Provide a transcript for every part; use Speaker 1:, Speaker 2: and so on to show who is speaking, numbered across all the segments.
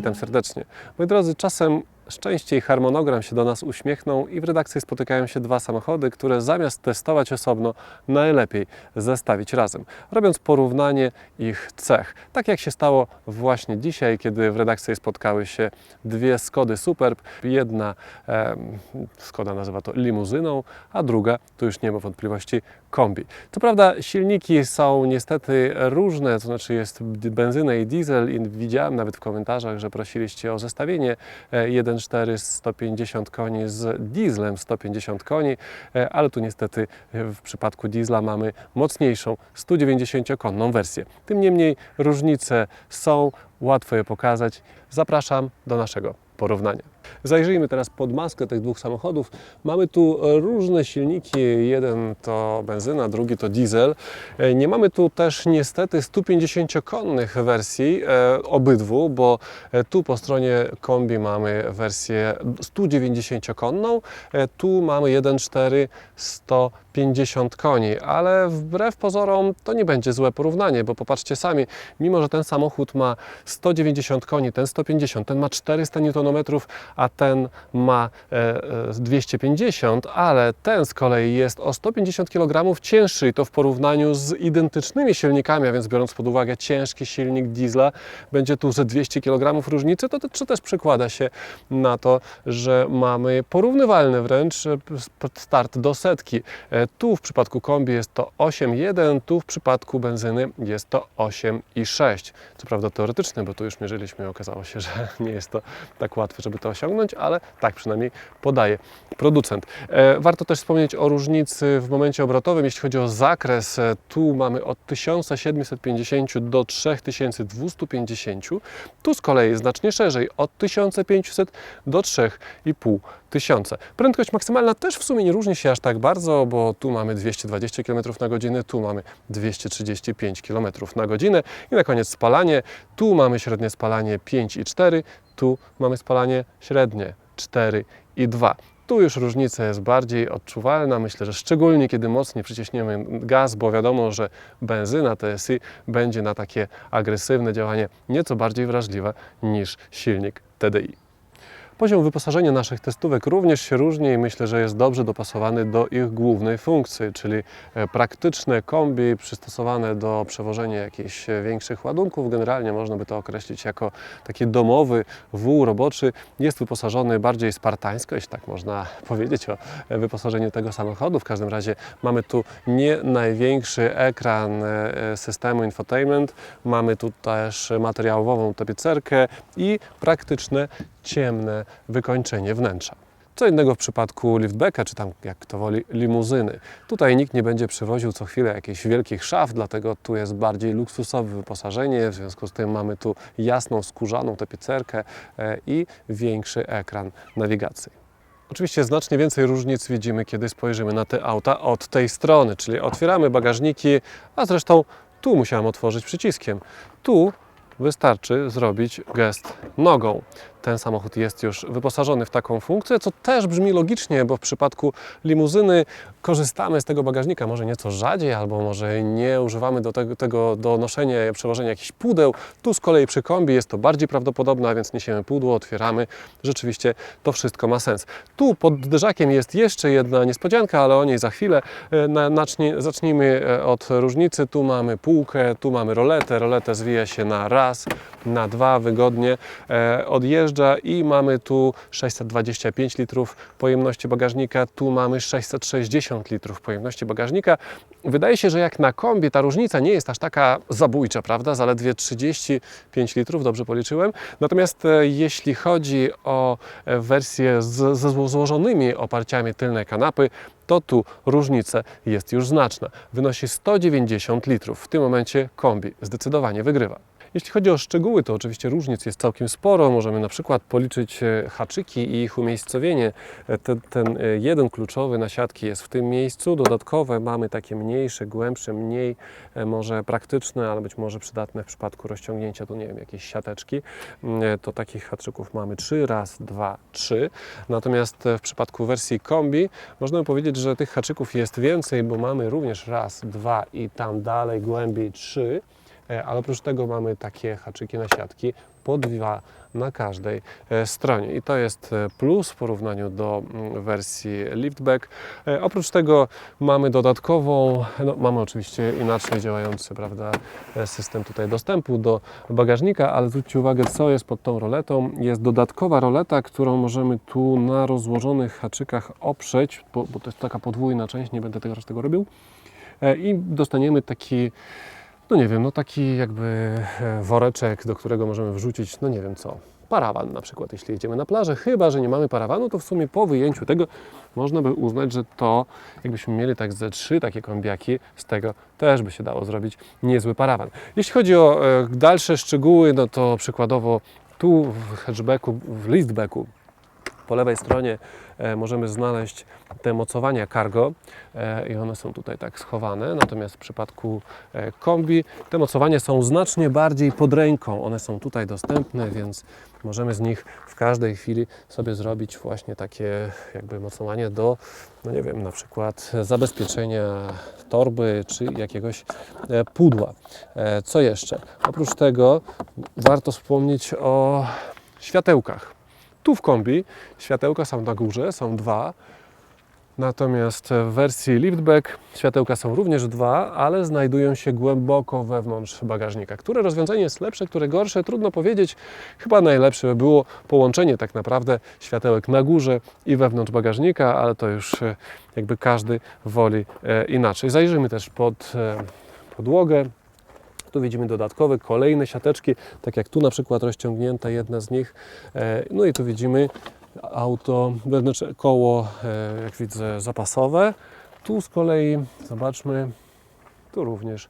Speaker 1: Witam serdecznie. Moi drodzy, czasem szczęście i harmonogram się do nas uśmiechną i w redakcji spotykają się dwa samochody, które zamiast testować osobno, najlepiej zestawić razem, robiąc porównanie ich cech. Tak jak się stało właśnie dzisiaj, kiedy w redakcji spotkały się dwie Skody Superb. Jedna em, Skoda nazywa to limuzyną, a druga, tu już nie ma wątpliwości, kombi. Co prawda silniki są niestety różne, to znaczy jest benzyna i diesel i widziałem nawet w komentarzach, że prosiliście o zestawienie e, 1.4 150 koni z dieslem 150 koni, e, ale tu niestety e, w przypadku diesla mamy mocniejszą 190-konną wersję. Tym niemniej różnice są, łatwo je pokazać. Zapraszam do naszego porównania. Zajrzyjmy teraz pod maskę tych dwóch samochodów. Mamy tu różne silniki. Jeden to benzyna, drugi to diesel. E, Nie mamy tu też niestety 150-konnych wersji e, obydwu, bo e, tu po stronie kombi mamy wersję 190-konną, e, tu mamy 1.4 150 koni, ale wbrew pozorom to nie będzie złe porównanie, bo popatrzcie sami, mimo że ten samochód ma 190 koni, ten 150, ten ma 400 Nm, a ten ma e, e, 250, ale ten z kolei jest o 150 kg cięższy i to w porównaniu z identycznymi silnikami, a więc biorąc pod uwagę ciężki silnik diesla, będzie tu ze 200 kg różnicy, to, to też przekłada się na to, że mamy porównywalny wręcz e, start do setki. E, Tu w przypadku kombi jest to 8,1, tu w przypadku benzyny jest to 8,6. Co prawda teoretyczne, bo tu już mierzyliśmy i okazało się, że nie jest to tak łatwe, żeby to osiągnąć, ale tak przynajmniej podaje producent. E, Warto też wspomnieć o różnicy w momencie obrotowym, jeśli chodzi o zakres. e, Tu mamy od 1750 do 3250. Tu z kolei znacznie szerzej, od 1500 do 3500 tysiące. Prędkość maksymalna też w sumie nie różni się aż tak bardzo, bo tu mamy 220 km na godzinę, tu mamy 235 km na godzinę i na koniec spalanie. Tu mamy średnie spalanie 5,4, tu mamy spalanie średnie 4,2. Tu już różnica jest bardziej odczuwalna. Myślę, że szczególnie kiedy mocniej przyciśniemy gaz, bo wiadomo, że benzyna TSI będzie na takie agresywne działanie nieco bardziej wrażliwa niż silnik TDI. Poziom wyposażenia naszych testówek również się różni i myślę, że jest dobrze dopasowany do ich głównej funkcji, czyli e, praktyczne kombi przystosowane do przewożenia jakichś e, większych ładunków. Generalnie można by to określić jako taki domowy wół roboczy. Jest wyposażony bardziej spartańsko, jeśli tak można powiedzieć o e, wyposażeniu tego samochodu. W każdym razie mamy tu nie największy ekran systemu infotainment, mamy tu też materiałową tapicerkę i praktyczne ciemne wykończenie wnętrza. Co innego w przypadku liftbacka, czy tam jak kto woli limuzyny. Tutaj nikt nie będzie przywoził co chwilę jakichś wielkich szaf, dlatego tu jest bardziej luksusowe wyposażenie, w związku z tym mamy tu jasną, skórzaną tapicerkę e, i większy ekran nawigacji. Oczywiście znacznie więcej różnic widzimy, kiedy spojrzymy na te auta od tej strony, czyli otwieramy bagażniki, a zresztą tu musiałem otworzyć przyciskiem. Tu wystarczy zrobić gest nogą. Ten samochód jest już wyposażony w taką funkcję, co też brzmi logicznie, bo w przypadku limuzyny korzystamy z tego bagażnika może nieco rzadziej, albo może nie używamy do tego, tego do noszenia przewożenia jakichś pudeł. Tu z kolei przy kombi jest to bardziej prawdopodobne, a więc niesiemy pudło, otwieramy. Rzeczywiście to wszystko ma sens. Tu pod dyżakiem jest jeszcze jedna niespodzianka, ale o niej za chwilę. E, na- nacznie- Zacznijmy e, od różnicy. Tu mamy półkę, tu mamy roletę. Roletę zwija się na raz, na dwa wygodnie. E, I mamy tu 625 litrów pojemności bagażnika, tu mamy 660 litrów pojemności bagażnika. Wydaje się, że jak na kombi ta różnica nie jest aż taka zabójcza, prawda? Zaledwie 35 litrów, dobrze policzyłem. Natomiast e, jeśli chodzi o e, wersję ze zło- złożonymi oparciami tylnej kanapy, to tu różnica jest już znaczna. Wynosi 190 litrów. W tym momencie kombi zdecydowanie wygrywa. Jeśli chodzi o szczegóły, to oczywiście różnic jest całkiem sporo. Możemy na przykład policzyć e, haczyki i ich umiejscowienie. E, Ten, ten e, jeden kluczowy na siatki jest w tym miejscu. Dodatkowe mamy takie mniejsze, głębsze, mniej może praktyczne, ale być może przydatne w przypadku rozciągnięcia tu, nie wiem, jakiejś siateczki. Mm, To takich haczyków mamy 3, raz, dwa, trzy. Natomiast w przypadku wersji kombi można powiedzieć, że tych haczyków jest więcej, bo mamy również raz, dwa i tam dalej głębiej trzy. E, Ale oprócz tego mamy takie haczyki na siatki, po dwa na każdej e, stronie. I to jest e, plus w porównaniu do mm, wersji liftback. Oprócz tego mamy dodatkową, no, mamy oczywiście inaczej działający prawda, system tutaj dostępu do bagażnika, ale zwróćcie uwagę, co jest pod tą roletą. Jest dodatkowa roleta, którą możemy tu na rozłożonych haczykach oprzeć, bo, bo to jest taka podwójna część, nie będę teraz tego robił. I dostaniemy taki, no nie wiem, no taki jakby e, woreczek, do którego możemy wrzucić, no nie wiem co, parawan na przykład, jeśli jedziemy na plażę. Chyba, że nie mamy parawanu, to w sumie po wyjęciu tego można by uznać, że to jakbyśmy mieli tak ze trzy takie kombiaki, z tego też by się dało zrobić niezły parawan. Jeśli chodzi o e, dalsze szczegóły, no to przykładowo tu w hatchbacku, w liftbacku po lewej stronie e, możemy znaleźć te mocowania cargo e, i one są tutaj tak schowane. Natomiast w przypadku e, kombi te mocowania są znacznie bardziej pod ręką. One są tutaj dostępne, więc możemy z nich w każdej chwili sobie zrobić właśnie takie jakby mocowanie do, no nie wiem, na przykład zabezpieczenia torby czy jakiegoś pudła. Co jeszcze? Oprócz tego warto wspomnieć o światełkach. Tu w kombi światełka są na górze, są dwa. Natomiast w wersji liftback światełka są również dwa, ale znajdują się głęboko wewnątrz bagażnika. Które rozwiązanie jest lepsze, które gorsze, trudno powiedzieć. Chyba najlepsze by było połączenie tak naprawdę światełek na górze i wewnątrz bagażnika, ale to już e, jakby każdy woli e, inaczej. Zajrzymy też pod e, podłogę. Tu widzimy dodatkowe, kolejne siateczki, tak jak tu na przykład rozciągnięta jedna z nich. E, No i tu widzimy auto, wewnętrzne koło, e, jak widzę, zapasowe. Tu z kolei, zobaczmy, tu również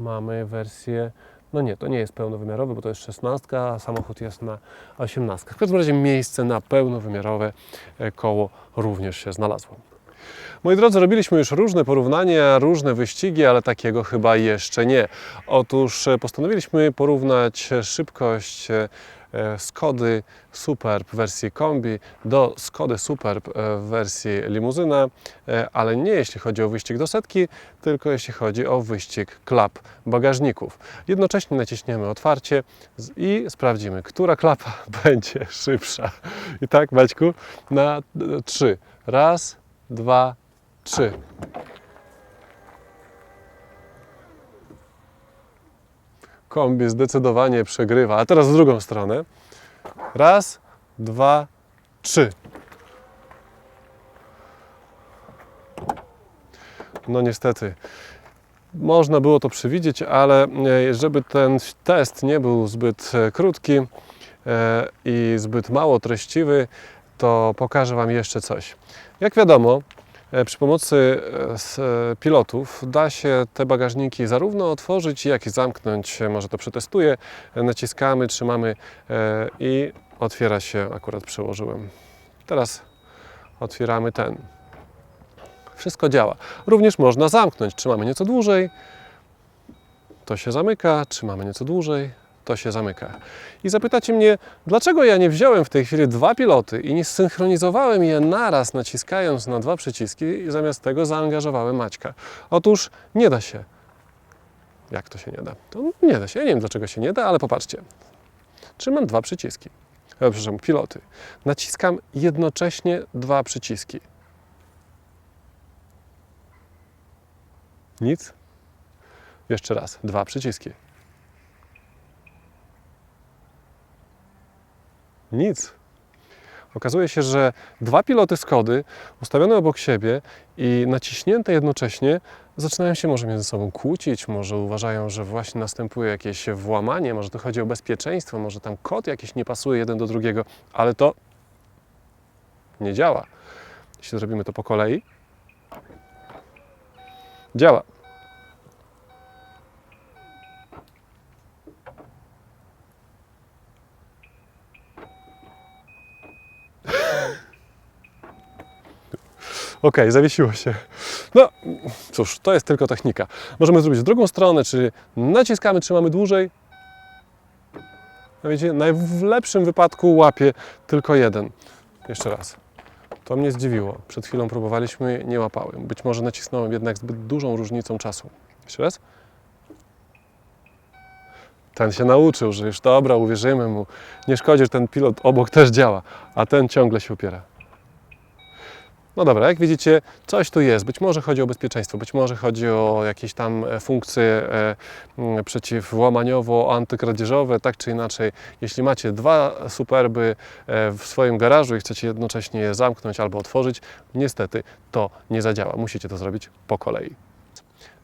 Speaker 1: mamy wersję, no nie, to nie jest pełnowymiarowy, bo to jest 16, a samochód jest na 18. W każdym razie miejsce na pełnowymiarowe e, koło również się znalazło. Moi drodzy, robiliśmy już różne porównania, różne wyścigi, ale takiego chyba jeszcze nie. Otóż e, postanowiliśmy porównać szybkość e, e, Skody Superb w wersji kombi do Skody Superb e, w wersji limuzyna, e, ale nie jeśli chodzi o wyścig do setki, tylko jeśli chodzi o wyścig klap bagażników. Jednocześnie naciśniemy otwarcie i sprawdzimy, która klapa będzie szybsza. I tak, Maćku, na e, trzy. Raz, dwa, trzy. Kombi zdecydowanie przegrywa. A teraz w drugą stronę. Raz, dwa, trzy. No niestety. Można było to przewidzieć, ale e, żeby ten test nie był zbyt e, krótki e, i zbyt mało treściwy, to pokażę Wam jeszcze coś. Jak wiadomo, e, przy pomocy e, e, pilotów da się te bagażniki zarówno otworzyć, jak i zamknąć. Może to przetestuję. Naciskamy, trzymamy i otwiera się, akurat przełożyłem. Teraz otwieramy ten. Wszystko działa. Również można zamknąć. Trzymamy nieco dłużej, to się zamyka, trzymamy nieco dłużej, to się zamyka. I zapytacie mnie, dlaczego ja nie wziąłem w tej chwili dwa piloty i nie zsynchronizowałem je naraz, naciskając na dwa przyciski i zamiast tego zaangażowałem Maćka? Otóż nie da się. Jak to się nie da? To nie da się. Ja nie wiem, dlaczego się nie da, ale popatrzcie. Trzymam dwa przyciski. E, przepraszam, piloty. Naciskam jednocześnie dwa przyciski. Nic? Jeszcze raz. Dwa przyciski. Nic. Okazuje się, że dwa piloty Skody ustawione obok siebie i naciśnięte jednocześnie zaczynają się może między sobą kłócić, może uważają, że właśnie następuje jakieś włamanie, może to chodzi o bezpieczeństwo, może tam kod jakiś nie pasuje jeden do drugiego, ale to nie działa. Jeśli zrobimy to po kolei, działa. Okej, zawiesiło się. No cóż, to jest tylko technika. Możemy zrobić drugą stronę, czyli naciskamy, trzymamy dłużej. No wiecie, w lepszym wypadku łapie tylko jeden. Jeszcze raz. To mnie zdziwiło. Przed chwilą próbowaliśmy, nie łapałem. Być może nacisnąłem jednak zbyt dużą różnicą czasu. Jeszcze raz. Ten się nauczył, że już dobra, uwierzymy mu. Nie szkodzi, że ten pilot obok też działa, a ten ciągle się upiera. No dobra, jak widzicie, coś tu jest. Być może chodzi o bezpieczeństwo, być może chodzi o jakieś tam e, funkcje e, przeciwłamaniowo-antykradzieżowe, tak czy inaczej. Jeśli macie dwa superby e, w swoim garażu i chcecie jednocześnie je zamknąć albo otworzyć, niestety to nie zadziała. Musicie to zrobić po kolei.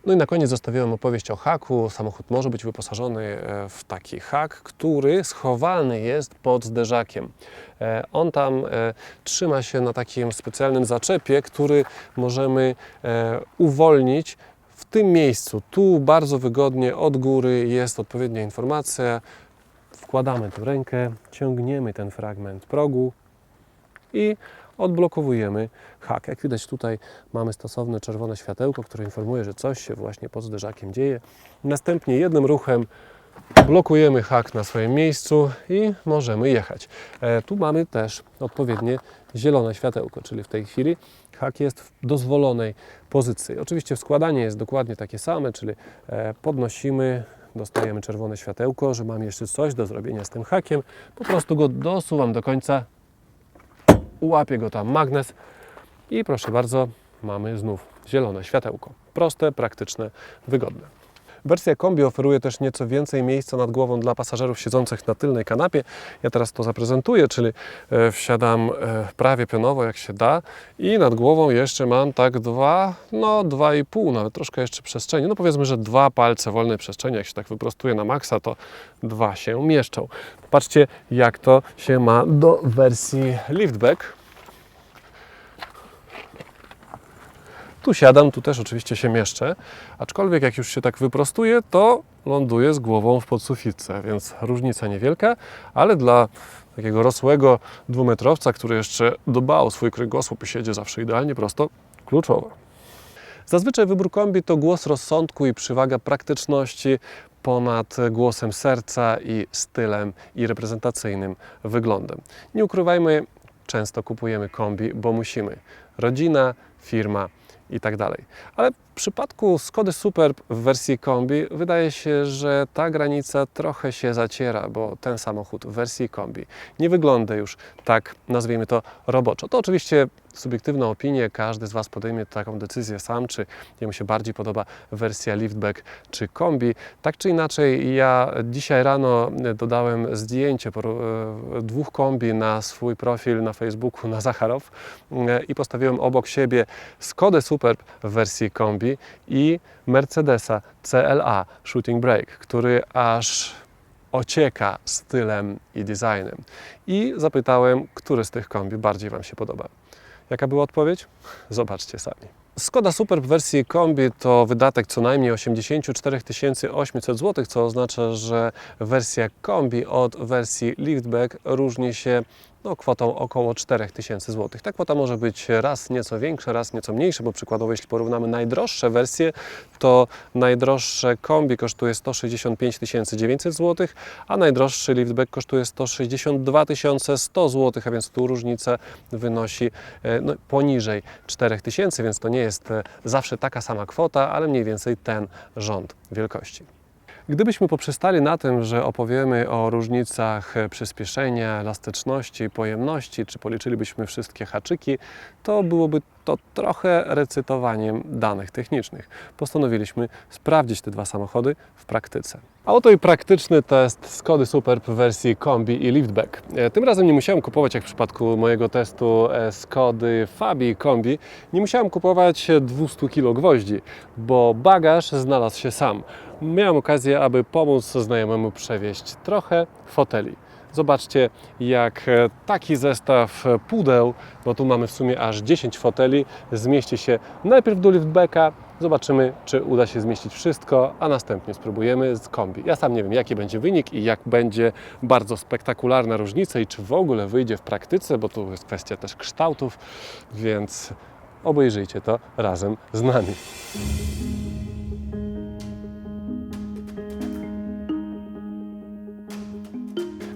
Speaker 1: No i na koniec zostawiłem opowieść o haku. Samochód może być wyposażony e, w taki hak, który schowany jest pod zderzakiem. E, On tam e, trzyma się na takim specjalnym zaczepie, który możemy uwolnić w tym miejscu. Tu bardzo wygodnie od góry jest odpowiednia informacja. Wkładamy tu rękę, ciągniemy ten fragment progu i odblokowujemy hak. Jak widać tutaj mamy stosowne czerwone światełko, które informuje, że coś się właśnie pod zderzakiem dzieje. Następnie jednym ruchem blokujemy hak na swoim miejscu i możemy jechać. E, tu mamy też odpowiednie zielone światełko, czyli w tej chwili hak jest w dozwolonej pozycji. Oczywiście składanie jest dokładnie takie same, czyli e, podnosimy, dostajemy czerwone światełko, że mam jeszcze coś do zrobienia z tym hakiem. Po prostu go dosuwam do końca, ułapię go tam magnes i proszę bardzo, mamy znów zielone światełko. Proste, praktyczne, wygodne. Wersja kombi oferuje też nieco więcej miejsca nad głową dla pasażerów siedzących na tylnej kanapie. Ja teraz to zaprezentuję, czyli e, wsiadam e, prawie pionowo jak się da i nad głową jeszcze mam tak dwa, no dwa i pół, nawet troszkę jeszcze przestrzeni. No powiedzmy, że dwa palce wolnej przestrzeni, jak się tak wyprostuje na maksa, to dwa się mieszczą. Patrzcie, jak to się ma do wersji liftback. Tu siadam, tu też oczywiście się mieszczę, aczkolwiek jak już się tak wyprostuję, to ląduję z głową w podsufitce, więc różnica niewielka, ale dla takiego rosłego dwumetrowca, który jeszcze dba o swój kręgosłup i siedzie zawsze idealnie prosto, kluczowe. Zazwyczaj wybór kombi to głos rozsądku i przywaga praktyczności ponad głosem serca i stylem i reprezentacyjnym wyglądem. Nie ukrywajmy, często kupujemy kombi, bo musimy. Rodzina, firma i tak dalej. Ale w przypadku Skody Superb w wersji kombi wydaje się, że ta granica trochę się zaciera, bo ten samochód w wersji kombi nie wygląda już tak, nazwijmy to, roboczo. To oczywiście subiektywna opinia, każdy z Was podejmie taką decyzję sam, czy jemu się bardziej podoba wersja liftback czy kombi. Tak czy inaczej, ja dzisiaj rano dodałem zdjęcie e, dwóch kombi na swój profil na Facebooku na Zacharow e, i postawiłem obok siebie Skodę Superb w wersji kombi i Mercedesa CLA Shooting Brake, który aż ocieka stylem i designem. I zapytałem, który z tych kombi bardziej Wam się podoba. Jaka była odpowiedź? Zobaczcie sami. Skoda Superb w wersji kombi to wydatek co najmniej 84 800 zł, co oznacza, że wersja kombi od wersji liftback różni się no, kwotą około 4000 zł. Ta kwota może być raz nieco większa, raz nieco mniejsza, bo przykładowo jeśli porównamy najdroższe wersje, to najdroższe kombi kosztuje 165 900 zł, a najdroższy liftback kosztuje 162 100 zł, a więc tu różnica wynosi e, no, poniżej 4000, więc to nie jest e, zawsze taka sama kwota, ale mniej więcej ten rząd wielkości. Gdybyśmy poprzestali na tym, że opowiemy o różnicach e, przyspieszenia, elastyczności, pojemności, czy policzylibyśmy wszystkie haczyki, to byłoby to trochę recytowaniem danych technicznych. Postanowiliśmy sprawdzić te dwa samochody w praktyce. A oto i praktyczny test Skody Superb w wersji kombi i liftback. E, Tym razem nie musiałem kupować, jak w przypadku mojego testu e, Skody Fabii kombi, nie musiałem kupować 200 kg gwoździ, bo bagaż znalazł się sam. Miałem okazję, aby pomóc znajomemu przewieźć trochę foteli. Zobaczcie, jak e, taki zestaw pudeł, bo tu mamy w sumie aż 10 foteli, zmieści się najpierw do liftbacka. Zobaczymy, czy uda się zmieścić wszystko, a następnie spróbujemy z kombi. Ja sam nie wiem, jaki będzie wynik i jak będzie bardzo spektakularna różnica i czy w ogóle wyjdzie w praktyce, bo tu jest kwestia też kształtów, więc obejrzyjcie to razem z nami.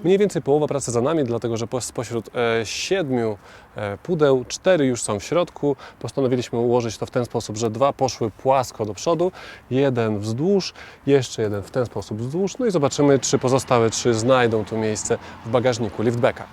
Speaker 1: Mniej więcej połowa pracy za nami, dlatego że po- spośród e, siedmiu e, pudeł, cztery już są w środku. Postanowiliśmy ułożyć to w ten sposób, że dwa poszły płasko do przodu, jeden wzdłuż, jeszcze jeden w ten sposób wzdłuż. No i zobaczymy, czy pozostałe trzy znajdą tu miejsce w bagażniku liftbacka.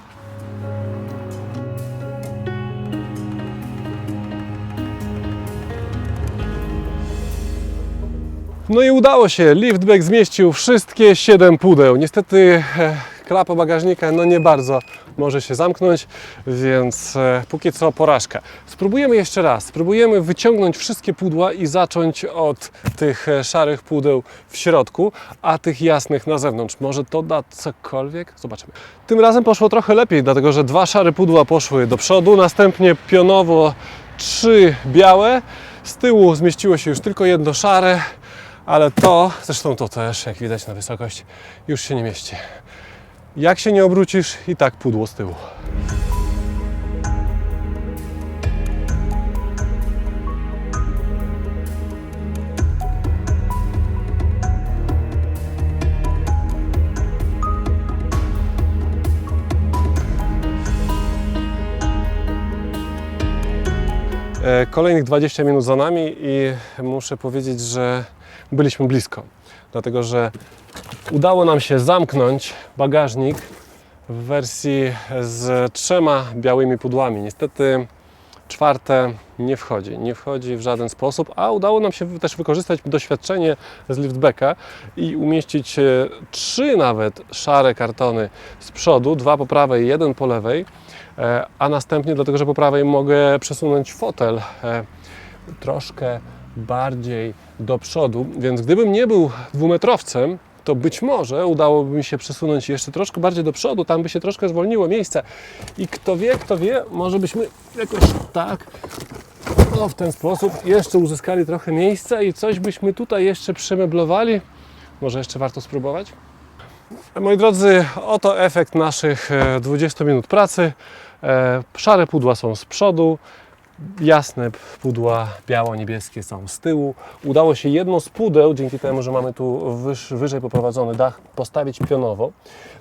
Speaker 1: No i udało się. Liftback zmieścił wszystkie 7 pudeł. Niestety e, klapa bagażnika no nie bardzo może się zamknąć, więc e, póki co porażka. Spróbujemy jeszcze raz. Spróbujemy wyciągnąć wszystkie pudła i zacząć od tych e, szarych pudeł w środku, a tych jasnych na zewnątrz. Może to da cokolwiek? Zobaczymy. Tym razem poszło trochę lepiej, dlatego że dwa szare pudła poszły do przodu, następnie pionowo trzy białe. Z tyłu zmieściło się już tylko jedno szare, ale to, zresztą to też, jak widać na wysokość, już się nie mieści. Jak się nie obrócisz, i tak pudło z tyłu. E, Kolejnych 20 minut za nami i muszę powiedzieć, że byliśmy blisko. Dlatego, że udało nam się zamknąć bagażnik w wersji z trzema białymi pudłami. Niestety czwarte nie wchodzi, nie wchodzi w żaden sposób, a udało nam się też wykorzystać doświadczenie z liftbacka i umieścić e, trzy nawet szare kartony z przodu, dwa po prawej, jeden po lewej, e, a następnie dlatego, że po prawej mogę przesunąć fotel e, troszkę bardziej do przodu, więc gdybym nie był dwumetrowcem, to być może udałoby mi się przesunąć jeszcze troszkę bardziej do przodu, tam by się troszkę zwolniło miejsce. I kto wie, kto wie, może byśmy jakoś tak, o w ten sposób jeszcze uzyskali trochę miejsca i coś byśmy tutaj jeszcze przemeblowali. Może jeszcze warto spróbować? Moi drodzy, oto efekt naszych e, 20 minut pracy. E, Szare pudła są z przodu, jasne pudła biało-niebieskie są z tyłu. Udało się jedno z pudeł, dzięki temu, że mamy tu wyż, wyżej poprowadzony dach, postawić pionowo.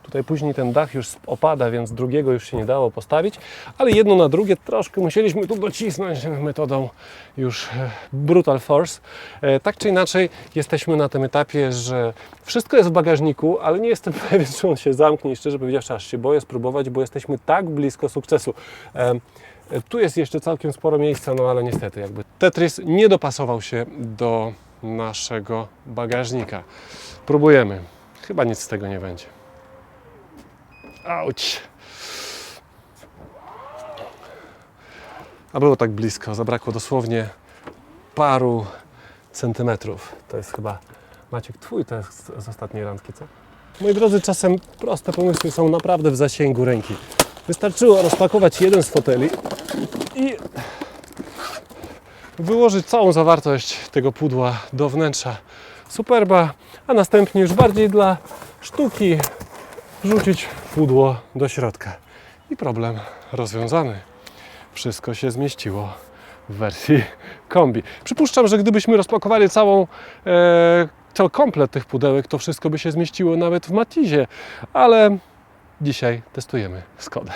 Speaker 1: Tutaj później ten dach już opada, więc drugiego już się nie dało postawić, ale jedno na drugie troszkę musieliśmy tu docisnąć metodą już e, brutal force. E, Tak czy inaczej, jesteśmy na tym etapie, że wszystko jest w bagażniku, ale nie jestem pewien, czy on się zamknie szczerze powiedziawszy, aż się boję spróbować, bo jesteśmy tak blisko sukcesu. Tu jest jeszcze całkiem sporo miejsca, no ale niestety jakby Tetris nie dopasował się do naszego bagażnika. Próbujemy. Chyba nic z tego nie będzie. Auć. A było tak blisko, zabrakło dosłownie paru centymetrów. To jest chyba, Maciek, twój to jest z ostatniej randki, co? Moi drodzy, czasem proste pomysły są naprawdę w zasięgu ręki. Wystarczyło rozpakować jeden z foteli i wyłożyć całą zawartość tego pudła do wnętrza Superba, a następnie już bardziej dla sztuki wrzucić pudło do środka. I problem rozwiązany. Wszystko się zmieściło w wersji kombi. Przypuszczam, że gdybyśmy rozpakowali całą, e, cały komplet tych pudełek, to wszystko by się zmieściło nawet w Matizie, ale dzisiaj testujemy Skodę.